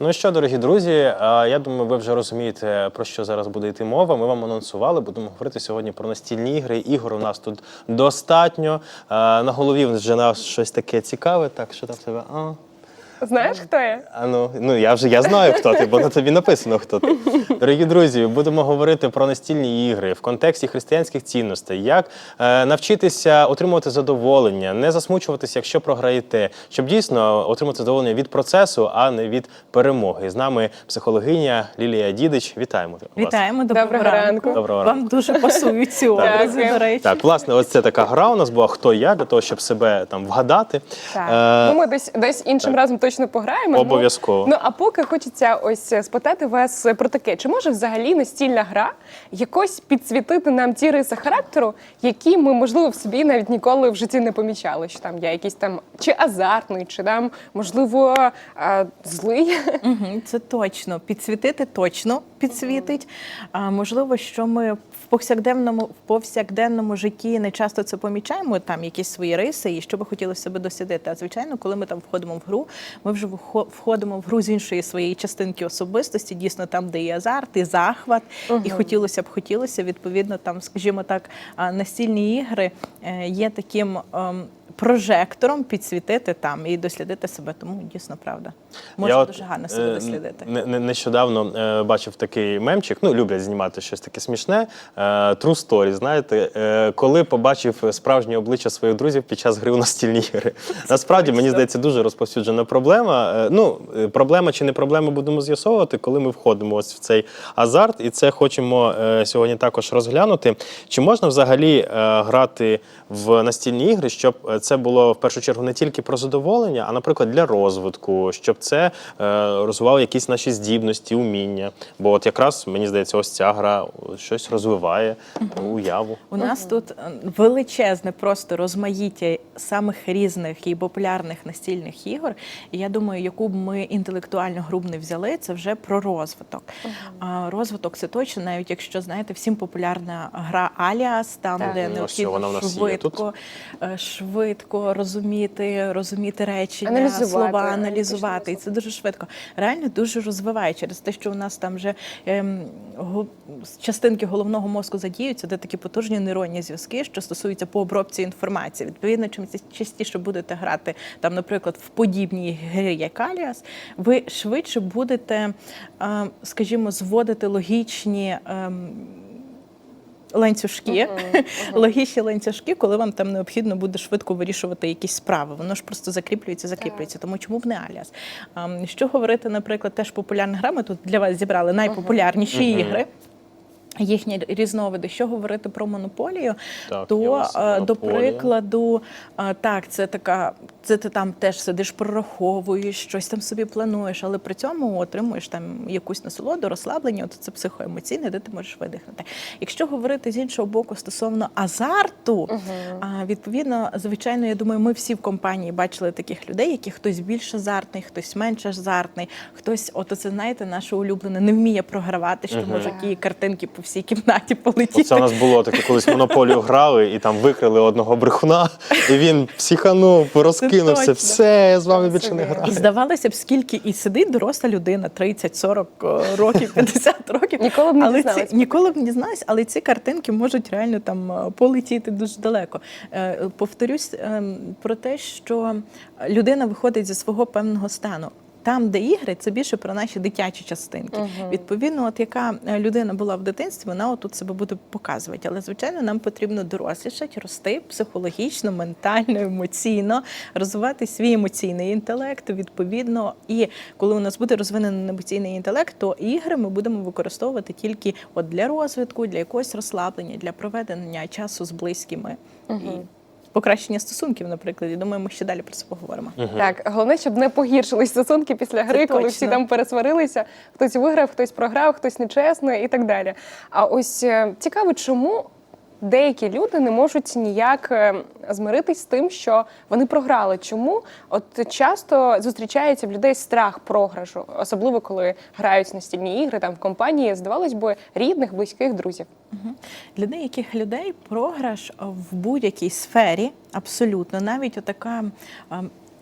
Ну що, дорогі друзі, я думаю, ви вже розумієте, про що зараз буде йти мова. Ми вам анонсували, будемо говорити сьогодні про настільні ігри. Ігор у нас тут достатньо. На голові вже нас щось таке цікаве. Так, що там тебе? А, Знаєш, хто я? а ну, ну я вже я знаю, хто ти, бо на тобі написано, хто ти. Дорогі друзі, будемо говорити про настільні ігри в контексті християнських цінностей, як е, навчитися отримувати задоволення, не засмучуватися, якщо програєте, щоб дійсно отримати задоволення від процесу, а не від перемоги. З нами психологиня Лілія Дідич. Вітаємо вас. Вітаємо, доброго, Доброго ранку. Доброго Вам дуже пасують ці образи, до речі. Так, власне, ось це така гра у нас була Хто я для того, щоб себе там вгадати. Так. Е, ну, ми десь десь іншим так. разом точно пограємо. Обов'язково. Ну, ну а поки хочеться ось спитати вас про таке: чи може взагалі настільна гра якось підсвітити нам ті риси характеру, які ми, можливо, в собі навіть ніколи в житті не помічали? Що там я якийсь там чи азартний, чи там, можливо, а, злий. Угу, це точно. Підсвітити точно підсвітить. А, можливо, що ми в повсякденному, в повсякденному житті не часто це помічаємо, там якісь свої риси, і що би хотілося себе досідити. А звичайно, коли ми там входимо в гру, ми вже входимо в гру з іншої своєї частинки особистості, дійсно там, де і азарт, і захват, і хотілося б хотілося. Відповідно, там, скажімо так, настільні ігри е, є таким. Прожектором підсвітити там і дослідити себе, тому дійсно правда. Можна от, дуже гарно себе е, дослідити. не- не- Нещодавно е, бачив такий мемчик. Ну, люблять знімати щось таке смішне. Е, True story, знаєте, е, коли побачив справжнє обличчя своїх друзів під час гри у настільні ігри. Насправді, мені здається, дуже розповсюджена проблема. Ну, проблема чи не проблема будемо з'ясовувати, коли ми входимо ось в цей азарт, і це хочемо сьогодні також розглянути. Чи можна взагалі грати в настільні ігри, щоб це було в першу чергу не тільки про задоволення, а наприклад для розвитку, щоб це е, розвивало якісь наші здібності, уміння. Бо от якраз мені здається, ось ця гра щось розвиває уяву. У нас тут е, величезне просто розмаїття самих різних і популярних настільних ігор. І я думаю, яку б ми інтелектуальну гру б не взяли, це вже про розвиток. А, розвиток це точно, навіть якщо знаєте, всім популярна гра Аліас, там Так. де Ну, необхідно швидко, е, швидко розуміти, розуміти речення, Аналізувати, слова, аналізувати. І це дуже швидко. Реально дуже розвиває через те, що у нас там вже ем, го- частинки головного мозку задіються, де такі потужні нейронні зв'язки, що стосуються по обробці інформації. Відповідно, чим частіше будете грати там, наприклад, в подібній грі, як Аліас, ви швидше будете, ем, скажімо, зводити логічні. ем, Ланцюжки, логічні ланцюжки, коли вам там необхідно буде швидко вирішувати якісь справи. Воно ж просто закріплюється, закріплюється. Тому чому б не Аліас? Що говорити, наприклад, теж популярна гра. Ми тут для вас зібрали найпопулярніші ігри. Їхні різновиди, що говорити про монополію, Так, то е, до прикладу, е, так, це така, це ти там теж сидиш, прораховуєш, щось там собі плануєш, але при цьому отримуєш там якусь насолоду, розслаблення, от це психоемоційне, де ти можеш видихнути. Якщо говорити з іншого боку стосовно азарту, а, відповідно, звичайно, я думаю, ми всі в компанії бачили таких людей, які хтось більш азартний, хтось менш азартний, хтось, от це знаєте, наше улюблене, не вміє програвати, що може які картинки по всій кімнаті полетіти. Оце у нас було таке, колись монополію грали і там викрили одного брехуна, і він психанув, розкинувся. Точно. Все, я з вами більше не граю. І здавалося б, скільки і сидить доросла людина, 30-40 років, 50 років. Ніколи б не але ці, ніколи б не дізналась, але ці картинки можуть реально там е, полетіти дуже далеко. Е, Повторюсь ем, про те, що людина виходить зі свого певного стану. Там, де ігри, це більше про наші дитячі частинки. Відповідно, от яка е, людина була в дитинстві, вона отут себе буде показувати. Але звичайно, нам потрібно дорослішати, рости психологічно, ментально, емоційно, розвивати свій емоційний інтелект. Відповідно, і коли у нас буде розвинений емоційний інтелект, то ігри ми будемо використовувати тільки от для розвитку, для якогось розслаблення, для проведення часу з близькими і покращення стосунків, наприклад. Я думаю, ми ще далі про це поговоримо. Так, головне, щоб не погіршились стосунки після гри, коли точно. всі там пересварилися, хтось виграв, хтось програв, хтось нечесно і так далі. А ось е, цікаво, чому деякі люди не можуть ніяк е, змиритись з тим, що вони програли. Чому от часто зустрічається в людей страх програшу, особливо коли грають настільні ігри там в компанії, здавалось би, рідних, близьких друзів. Для деяких людей програш в будь-якій сфері, абсолютно, навіть отака.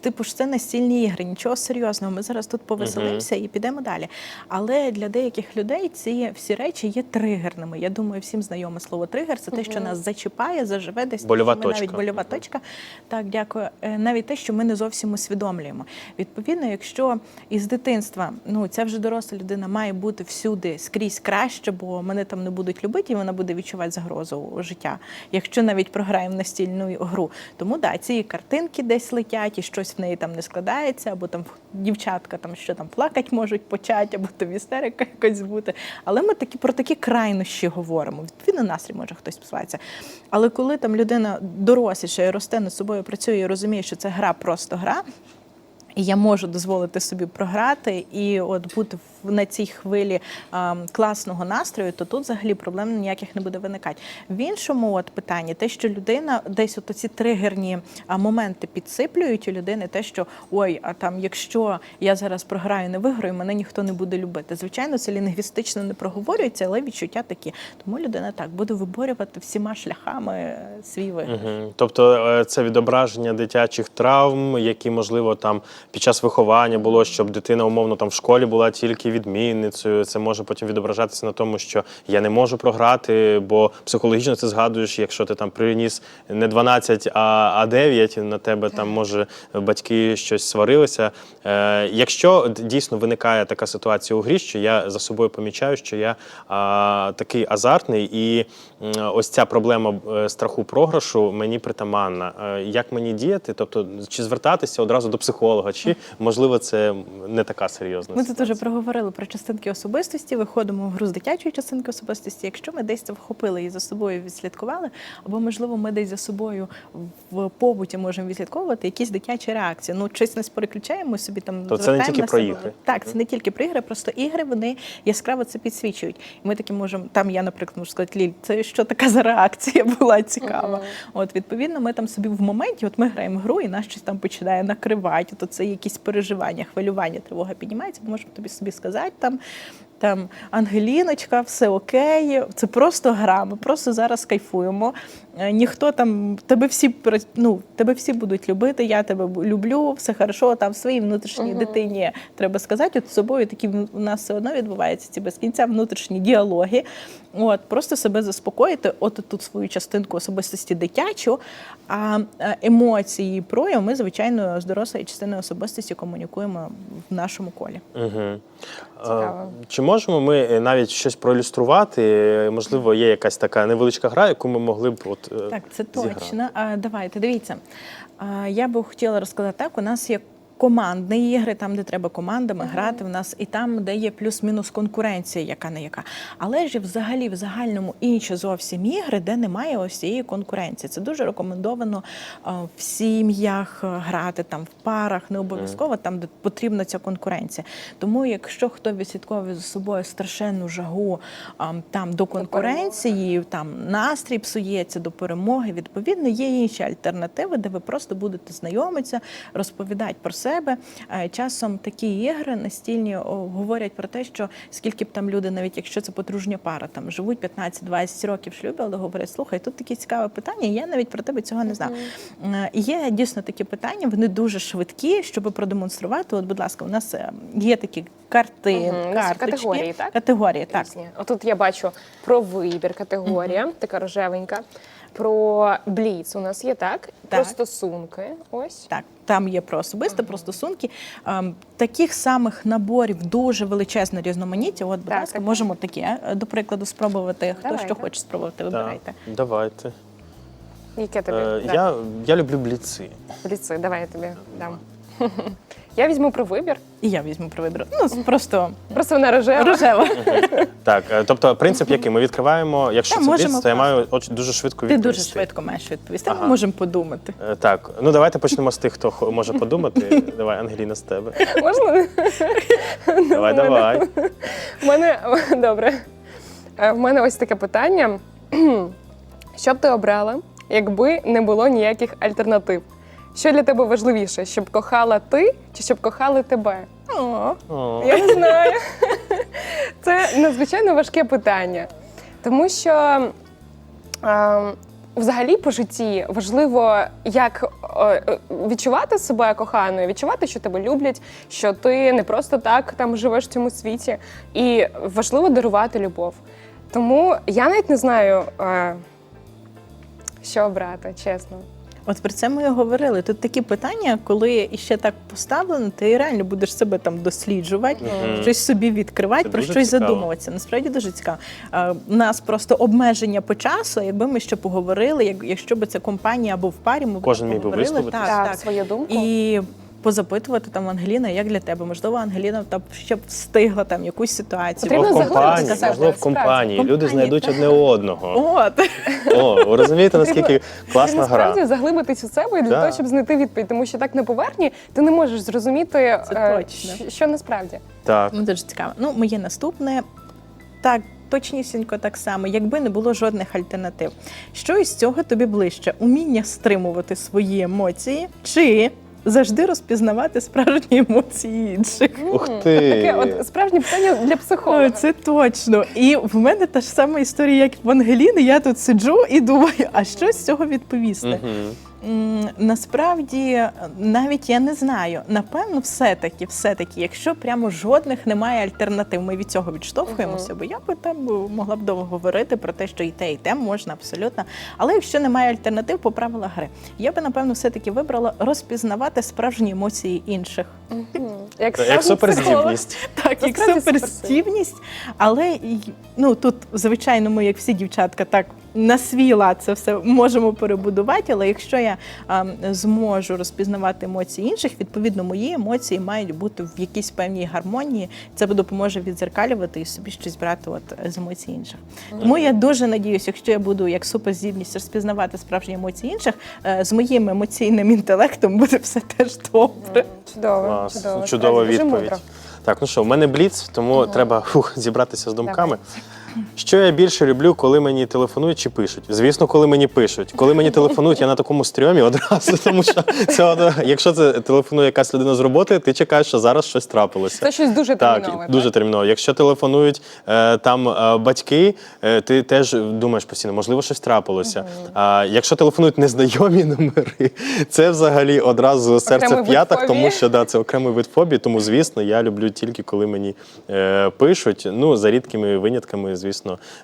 Типу ж це настільні ігри, нічого серйозного. Ми зараз тут повеселимося і підемо далі. Але для деяких людей ці всі речі є тригерними. Я думаю, всім знайоме слово тригер це те, що нас зачіпає, заживе десь Больова ми навіть точка. больова точка. Так, дякую. Е, Навіть те, що ми не зовсім усвідомлюємо. Відповідно, якщо із дитинства ну ця вже доросла людина має бути всюди скрізь краще, бо мене там не будуть любити, і вона буде відчувати загрозу життя, якщо навіть програємо настільну гру. Тому да, ці картинки десь летять, і щось в неї там не складається, або там дівчатка там що там плакать можуть почати, або то істерика якось бути. Але ми такі про такі крайнощі говоримо. Відповідно, настрій може хтось псуватися. Але коли там людина доросліша і росте над собою, працює і розуміє, що це гра просто гра. І я можу дозволити собі програти і от бути на цій хвилі а, класного настрою, то тут взагалі проблем ніяких не буде виникати. В іншому от питанні, те, що людина десь от ці тригерні моменти підсиплюють у людини, те, що ой, а там, якщо я зараз програю, не виграю, мене ніхто не буде любити. Звичайно, це лінгвістично не проговорюється, але відчуття такі. Тому людина так буде виборювати всіма шляхами е, свій виграш. Мгм. Тобто е, це відображення дитячих травм, які, можливо, там під час виховання було, щоб дитина умовно там в школі була тільки відмінницею. Це може потім відображатися на тому, що я не можу програти, бо психологічно це згадуєш, якщо ти там приніс не 12, а, а 9, на тебе там може батьки щось сварилися. Е, якщо дійсно виникає така ситуація у грі, що я за собою помічаю, що я а, такий азартний, і ось ця проблема е, страху програшу мені притаманна. Е, Як мені діяти? Тобто, чи звертатися одразу до психолога, чи можливо це не така серйозна? Ми тут ситуація? вже проговорили про частинки особистості. Виходимо в гру з дитячої частинки особистості. Якщо ми десь це вхопили і за собою відслідкували, або можливо ми десь за собою в побуті можемо відслідковувати якісь дитячі реакції. Ну, щось не переключаємо собі там. То це не тільки про себе. ігри. Так, це не тільки про ігри, просто ігри вони яскраво це підсвічують. І ми таки можемо. Там я, наприклад, можу сказати, Ліль, це що така за реакція була цікава. От відповідно, ми там собі в моменті, от ми граємо гру, і нас щось там починає накривати. То це якісь переживання, хвилювання, тривога піднімається. Ми можемо тобі собі сказати там. Там Ангеліночка, все окей, це просто гра. Ми просто зараз кайфуємо. Е, Ніхто там тебе всі ну, тебе всі будуть любити. Я тебе люблю, все хорошо. Там своїй внутрішній дитині треба сказати. От з собою такі у нас все одно відбуваються ці без кінця внутрішні діалоги. От просто себе заспокоїти, от тут свою частинку особистості дитячу, а е, емоції і прояв ми, звичайно, з дорослої частини особистості комунікуємо в нашому колі. Угу. Цікаво. Можемо ми е, навіть щось проілюструвати? Е, Можливо, є якась така невеличка гра, яку ми могли б от е, Так, це зіграти? точно. А, давайте, дивіться. А, я би хотіла розказати так: у нас є. Командні ігри, там, де треба командами грати в нас, і там, де є плюс-мінус конкуренція, яка не яка. Але ж взагалі в загальному інші зовсім ігри, де немає ось цієї конкуренції. Це дуже рекомендовано а, в сім'ях грати там в парах, не обов'язково там, де потрібна ця конкуренція. Тому, якщо хто відслідковує за собою страшенну жагу там до конкуренції, там настрій псується до перемоги. Відповідно, є інші альтернативи, де ви просто будете знайомитися, розповідати про себе. Е, Часом такі ігри настільні говорять про те, що скільки б там люди, навіть якщо це подружня пара, там живуть 15-20 років в шлюбі, але говорять, слухай, тут таке цікаве питання, я навіть про тебе цього не знав. Е, є дійсно такі питання, вони дуже швидкі, щоб продемонструвати. От, будь ласка, у нас е, є такі карточки. категорії, так? Категорії, так. Різні. Отут я бачу про вибір категорія, така рожевенька. Про бліц у нас є так, про стосунки. Ось. Так, там є про особисте, про стосунки. Ем, таких самих наборів дуже величезне різноманіття. От, будь Так, ласка, так. можемо таке, е, до прикладу, спробувати. Хто Давайте. що хоче спробувати, вибирайте. Так, давайте. Яке тобі? Е, я, я люблю бліци. Бліци, давай я тобі дам. Я візьму про вибір. І я візьму про вибір. Ну, просто Просто вона рожева. рожева. Так, е, тобто принцип який? Ми відкриваємо, якщо Та, це можемо то я маю от дуже швидко Ти відповісти. дуже швидко маєш відповісти. Ага. Ми можемо подумати. Е, Так, ну давайте почнемо з тих, хто хо- може подумати. Давай, Ангеліна, з тебе. Можна? Давай, давай. У мене добре. Е, В мене ось таке питання. Що б ти обрала, якби не було ніяких альтернатив? Що для тебе важливіше, щоб кохала ти чи щоб кохали тебе? О, О, Я не знаю. Це надзвичайно важке питання. Тому що е, взагалі по житті важливо як е, е, відчувати себе коханою, відчувати, що тебе люблять, що ти не просто так там живеш в цьому світі, і важливо дарувати любов. Тому я навіть не знаю, е, що обрати, чесно. От про це ми і говорили. Тут такі питання, коли іще так поставлено, ти реально будеш себе там досліджувати, Мгм. щось собі відкривати, Це про дуже щось цікаво. задумуватися. Насправді дуже цікаво. У нас просто обмеження по часу. Якби ми ще поговорили, як якщо б це компанія або в парі, ми б Кожен міг би поговорили. висловитись. Так, Так, так. свою думку. І позапитувати там Ангеліна, як для тебе? Можливо, Ангеліна там ще б встигла там якусь ситуацію. Потрібно Можливо, в компанії, себе, можливо, в справді. компанії. Люди знайдуть одне одного. От О, ви розумієте, наскільки Потрібно- класна насправді гра. заглибитись у себе для Да. того, щоб знайти відповідь, тому що так на поверхні ти не можеш зрозуміти, Це е, точно. що- що насправді. Так. ну дуже цікаво. Ну, моє наступне. Так, точнісінько так само, якби не було жодних альтернатив. Що із цього тобі ближче? Уміння стримувати свої емоції чи завжди розпізнавати справжні емоції інших? Ух ти. Таке от справжнє питання для психолога. це точно. І в мене та ж сама історія, як в Ангеліни. Я тут сиджу і думаю, а що з цього відповісти? Мгм. Насправді, навіть я не знаю. Напевно, все-таки, все-таки, якщо прямо жодних немає альтернатив, ми від цього відштовхуємося, бо я би там е, могла б довго говорити про те, що і те, і те можна абсолютно. Але якщо немає альтернатив по правилах гри, я би напевно все-таки вибрала розпізнавати справжні емоції інших. Мгм. Як, Як суперздібність. Так, як суперстівність, але ну тут, звичайно, ми, як всі дівчатка, так на свій лад це все можемо перебудувати. Але якщо я а, зможу розпізнавати емоції інших, відповідно, мої емоції мають бути в якійсь певній гармонії. Це допоможе відзеркалювати і собі щось брати от з емоцій інших. Тому я дуже надіюся, якщо я буду як суперздібність розпізнавати справжні емоції інших, е, з моїм емоційним інтелектом буде все теж добре. Чудово, Клас. чудово. Чудова відповідь. мудро. Так, ну що, в мене бліц, тому треба фух, зібратися з думками. Що я більше люблю, коли мені телефонують чи пишуть? Звісно, коли мені пишуть. Коли мені телефонують, я на такому стрьомі одразу, тому що це якщо це телефонує якась людина з роботи, ти чекаєш, що зараз щось трапилося. Це щось дуже Так, термінове. дуже терміново. Якщо телефонують е, там е, батьки, е, ти теж думаєш постійно, можливо, щось трапилося. А якщо телефонують незнайомі номери, це взагалі одразу серце в п'ятах, тому що да, це окремий вид фобії. Тому, звісно, я люблю тільки коли мені е, пишуть. Ну, за рідкими винятками, звісно,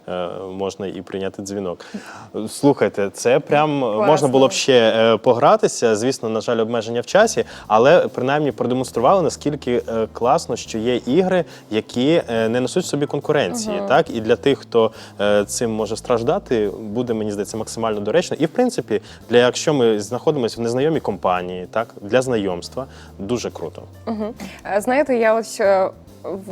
е, можна і прийняти дзвінок. Слухайте, це прям Класно. можна було б ще е, погратися. Звісно, на жаль, обмеження в часі, але принаймні продемонстрували наскільки е, класно, що є ігри, які е, не несуть в собі конкуренції. Так і для тих, хто е, цим може страждати, буде мені здається максимально доречно. І в принципі, для якщо ми знаходимося в незнайомій компанії, так для знайомства дуже круто. Е, Знаєте, я ось е,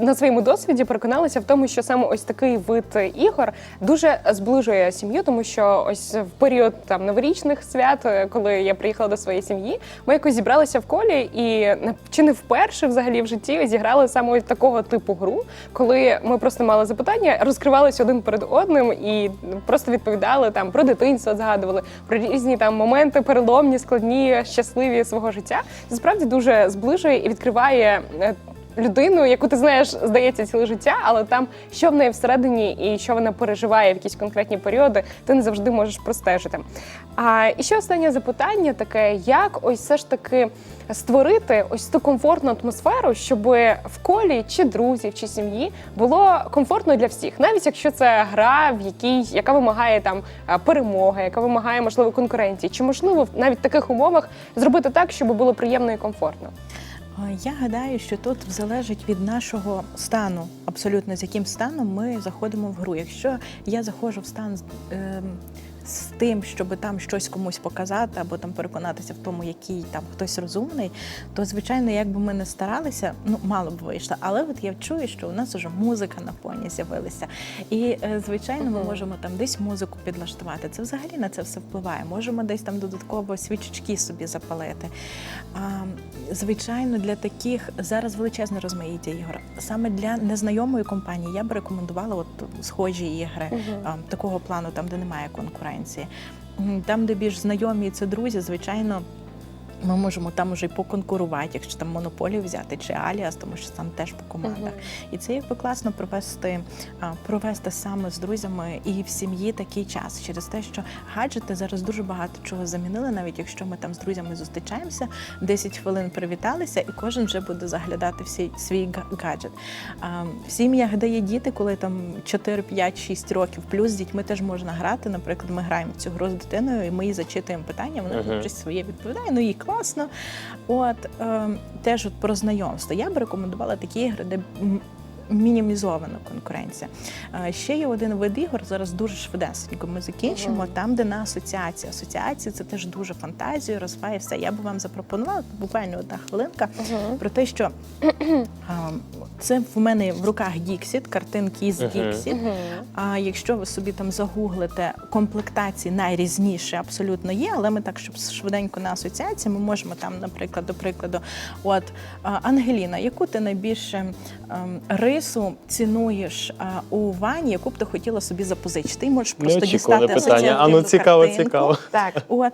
на своєму досвіді переконалася в тому, що саме ось такий вид ігор дуже зближує сім'ю, тому що ось в період там новорічних свят, е, коли я приїхала до своєї сім'ї, ми якось зібралися в колі і чи не вперше взагалі в житті зіграли саме такого типу гру, коли ми просто мали запитання, розкривалися один перед одним і просто відповідали там про дитинство, згадували про різні там моменти переломні, складні, щасливі свого життя. Це справді дуже зближує і відкриває. Е, Людину, яку ти знаєш, здається, ціле життя, але там що в неї всередині і що вона переживає в якісь конкретні періоди, ти не завжди можеш простежити. А і ще останнє запитання таке: як ось все ж таки створити ось ту комфортну атмосферу, щоб в колі чи друзів, чи сім'ї було комфортно для всіх, навіть якщо це гра, в якій яка вимагає там перемоги, яка вимагає можливо конкуренції, чи можливо навіть в таких умовах зробити так, щоб було приємно і комфортно. Е, Я гадаю, що тут залежить від нашого стану, абсолютно з яким станом ми заходимо в гру. Якщо я заходжу в стан з, ем, з тим, щоб там щось комусь показати, або там переконатися в тому, який там хтось розумний, то звичайно, як би ми не старалися, ну мало б вийшло. Але от я чую, що у нас вже музика на фоні з'явилася. І е, звичайно, ми можемо там десь музику підлаштувати. Це взагалі на це все впливає. Можемо десь там додатково свічечки собі запалити. А, звичайно, для таких зараз величезне розмаїття ігор. Саме для незнайомої компанії я б рекомендувала от схожі ігри такого плану, там де немає конкуренції. Там, де більш знайомі це друзі, звичайно. Ми можемо там уже й поконкурувати, якщо там монополію взяти чи Аліас, тому що там теж по командах. І це якби класно провести, провести саме з друзями і в сім'ї такий час через те, що гаджети зараз дуже багато чого замінили, навіть якщо ми там з друзями зустрічаємося, 10 хвилин привіталися, і кожен вже буде заглядати всі свій га- гаджет. В сім'ях, де є діти, коли там 4, 5, 6 років, плюс з дітьми теж можна грати. Наприклад, ми граємо цю гру з дитиною, і ми їй зачитуємо питання, вона тут щось своє відповідає. Ну їй класно. От е, теж от про знайомство. Я б рекомендувала такі ігри, де мінімізована конкуренція. Е, ще є один вид ігор. Зараз дуже швидесенько ми закінчимо. Мгм. Там, де на асоціації. Асоціації це теж дуже фантазію, розвиває все. Я би вам запропонувала буквально одна хвилинка Мгм. про те, що е, це в мене в руках Діксіт, картинки із Мгм. Діксіт. Мгм. А якщо ви собі там загуглите комплектації найрізніші абсолютно є, але ми так, щоб швиденько на асоціації, ми можемо там, наприклад, до прикладу, от а, Ангеліна, яку ти найбільше ем, рису цінуєш а, у вані, яку б ти хотіла собі запозичити? Ти можеш просто дістати питання. А ну, цікаво, картинку. цікаво. Так, от.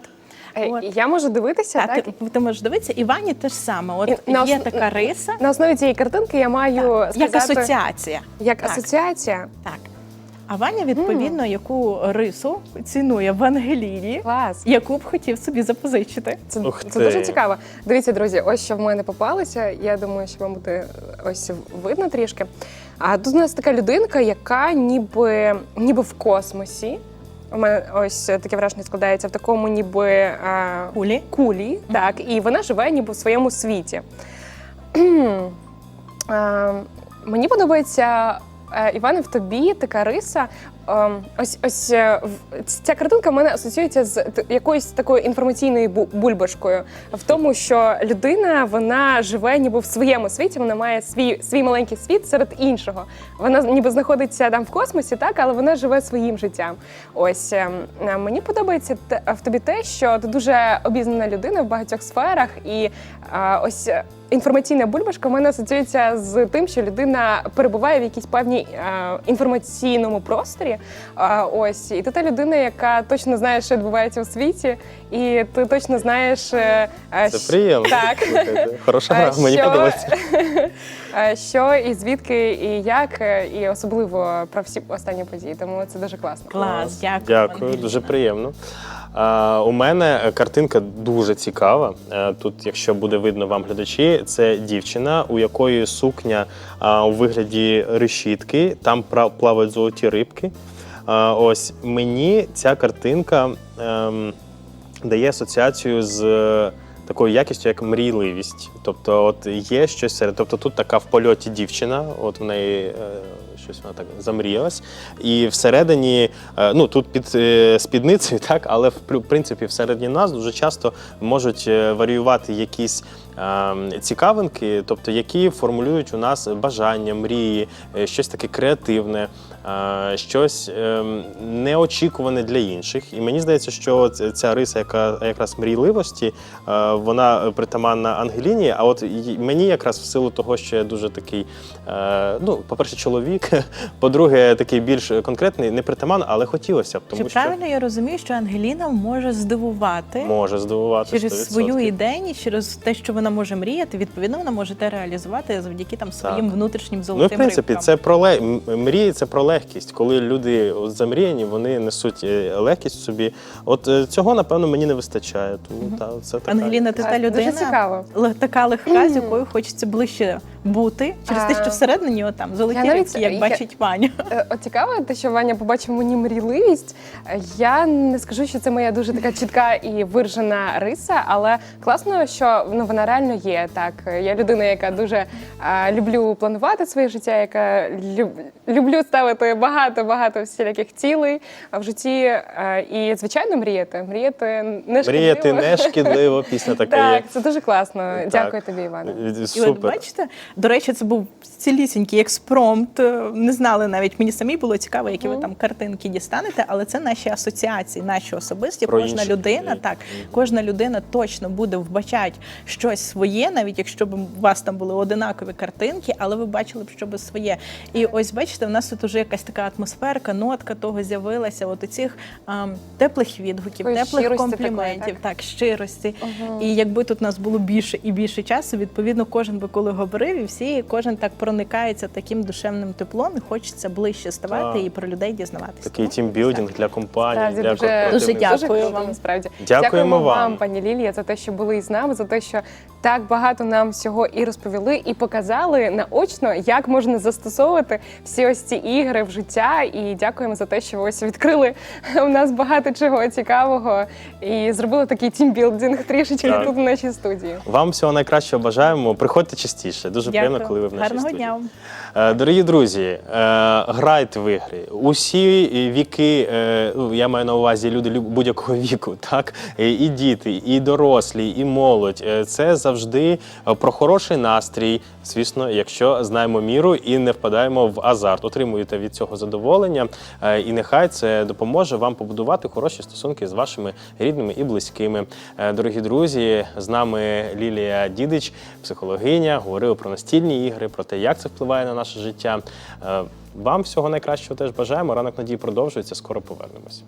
Е, От. Я можу дивитися, А так? ти, ти можеш дивитися, і Вані те ж саме. От І на є ос- така риса, На основі цієї картинки я маю так, як асоціація. як Так. асоціація. Так. А Ваня, відповідно, яку рису цінує в Ангеліні, Клас. яку б хотів собі запозичити. Це, Ух це ти. дуже цікаво. Дивіться, друзі, ось що в мене попалося. Я думаю, що вам буде ось видно трішки. А тут у нас така людинка, яка ніби, ніби в космосі. У мене ось таке враження складається в такому, ніби а, Кулі. кулі, так, і вона живе ніби в своєму світі. А, Мені подобається. Е, Іване, в тобі така риса. Ем, Ось ось е, ця картинка мене асоціюється з якоюсь такою інформаційною бу- бульбашкою. В тому, що людина вона живе ніби в своєму світі, вона має свій свій маленький світ серед іншого. Вона ніби знаходиться там в космосі, так, але вона живе своїм життям. Ось ем, е, мені подобається в тобі те, що ти дуже обізнана людина в багатьох сферах, і е, ось. Інформаційна бульбашка в мене асоціюється з тим, що людина перебуває в якійсь певній інформаційному просторі. Е, ось і ти та людина, яка точно знає, що відбувається у світі, і ти точно знаєш, е, е, Це що... приємно. Так. Хороша Е, мені що- подобається. що і звідки, і як, е, і особливо про всі останні події. Тому це дуже класно. Клас, дякую. Дякую, дуже приємно. У мене е, картинка дуже цікава. Е, Тут, якщо буде видно вам глядачі, це дівчина, у якої сукня у вигляді решітки, там плавають золоті рибки. Ось мені ця картинка ем, дає асоціацію з е, такою якістю, як мрійливість. Тобто, от є щось серед. Тобто тут така в польоті дівчина, от в неї. е, Щось вона так замріялась. І всередині, е, ну тут під е, спідницею, так, але в принципі всередині нас дуже часто можуть варіювати якісь е, цікавинки, тобто які формулюють у нас бажання, мрії, щось таке креативне, щось е, неочікуване для інших. І мені здається, що ця риса, яка якраз мрійливості, вона притаманна Ангеліні. А от мені якраз в силу того, що я дуже такий, е, ну, по-перше, чоловік, по-друге, такий більш конкретний, не притаман, але хотілося б, Чи тому що правильно я розумію, що Ангеліна може здивувати може здивувати через 100%. свою ідейність, через те, що вона може мріяти, відповідно, вона може те реалізувати завдяки там своїм внутрішнім Ну, золотим в принципі, рибкам. це про ле... м- мрії, це про легкість. Коли люди замріяні, вони несуть е, легкість в собі. От е, цього, напевно, мені не вистачає. Тому та це така. Ангеліна, ти Так, та дуже людина, цікаво. така легка, з якою хочеться ближче бути, через те, що всередині отам золоті я навіть- як я- бачить Ваня. Е, От цікаво, те, що Ваня побачив мені мрійливість. Е, Я не скажу, що це моя дуже така чітка і виражена риса, але класно, що ну вона реально є. Так, Е, я людина, яка дуже е, люблю планувати своє життя, яка люб, люблю ставити багато багато всіляких цілей в житті. Е, і звичайно, мріяти. Мріяти не шкідливо. Мріяти не шкідливо, пісня така Так, це дуже класно. Так. Дякую тобі, Іване. І от Супер. бачите, до речі, це був цілісінький експромт. Е, Не знали навіть мені самі було цікаво, які ви там картинки дістанете, але це наші асоціації, наші особисті. Про кожна інших людина, людей. так, кожна людина точно буде вбачати щось своє, навіть якщо б у вас там були одинакові картинки, але ви бачили б щось своє. І ось бачите, в нас тут уже якась така атмосферка, нотка того з'явилася. От оцих ам, теплих відгуків, Такої теплих компліментів, такої, так? щирості. Мгм. І якби тут нас було більше і більше часу, відповідно, кожен би коли говорив, і всі кожен так проникається таким душевним теплом, і хочеться ближче ставати Так. і про людей дізнаватися. Такий тімбілдинг для компанії, Справді для дуже, Дуже дякую вам. Насправді Дякуємо вам. пані Лілія, за те, що були із нами, за те, що так багато нам всього і розповіли, і показали наочно, як можна застосовувати всі ось ці ігри в життя. І дякуємо за те, що ви ось відкрили у нас багато чого цікавого і зробили такий тімбілдинг трішечки Так. тут в нашій студії. Вам всього найкращого бажаємо. Приходьте частіше. Дуже приємно, коли ви в нашій Гарного студії. дня. Е, Дорогі друзі, е, грайте в ігри. Усі віки, е, ну, я маю на увазі люди будь-якого віку, так і діти, і дорослі, і молодь. Це завжди про хороший настрій. Звісно, якщо знаємо міру і не впадаємо в азарт, отримуєте від цього задоволення, і нехай це допоможе вам побудувати хороші стосунки з вашими рідними і близькими. Дорогі друзі, з нами Лілія Дідич, психологиня, говорили про настільні ігри, про те, як це впливає на наше життя. Е, Вам всього найкращого теж бажаємо. Ранок надії продовжується. Скоро повернемось.